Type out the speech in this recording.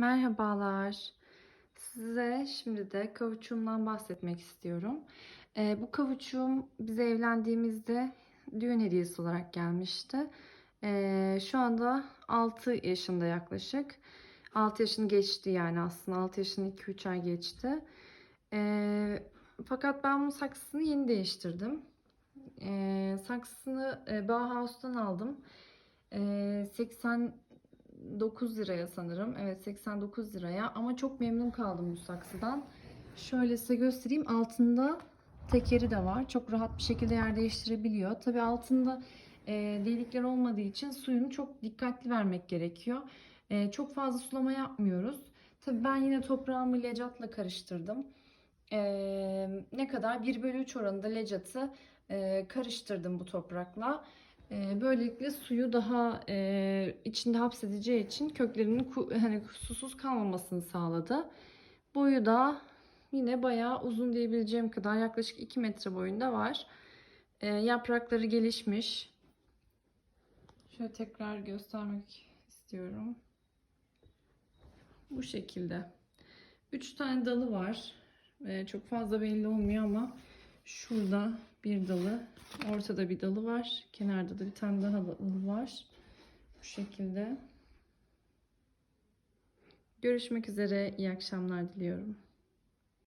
Merhabalar. Size şimdi de kavuçuğumdan bahsetmek istiyorum. Ee, bu kavuçuğum bize evlendiğimizde düğün hediyesi olarak gelmişti. Ee, şu anda 6 yaşında yaklaşık. 6 yaşını geçti yani aslında 6 yaşını 2-3 ay geçti. Ee, fakat ben bunun saksısını yeni değiştirdim. Ee, saksısını e, Bauhaus'tan aldım. Ee, 80 9 liraya sanırım. Evet 89 liraya ama çok memnun kaldım bu saksıdan. Şöyle size göstereyim. Altında tekeri de var. Çok rahat bir şekilde yer değiştirebiliyor. Tabi altında e, delikler olmadığı için suyunu çok dikkatli vermek gerekiyor. E, çok fazla sulama yapmıyoruz. Tabi ben yine toprağımı lecatla karıştırdım. E, ne kadar? 1 bölü 3 oranında lecatı e, karıştırdım bu toprakla. Ee, Böylelikle suyu daha e, içinde hapsedeceği için köklerinin hani susuz kalmamasını sağladı. Boyu da yine bayağı uzun diyebileceğim kadar yaklaşık 2 metre boyunda var. Ee, yaprakları gelişmiş. Şöyle tekrar göstermek istiyorum. Bu şekilde. 3 tane dalı var. Ee, çok fazla belli olmuyor ama şurada bir dalı, ortada bir dalı var. Kenarda da bir tane daha dalı var. Bu şekilde. Görüşmek üzere. İyi akşamlar diliyorum.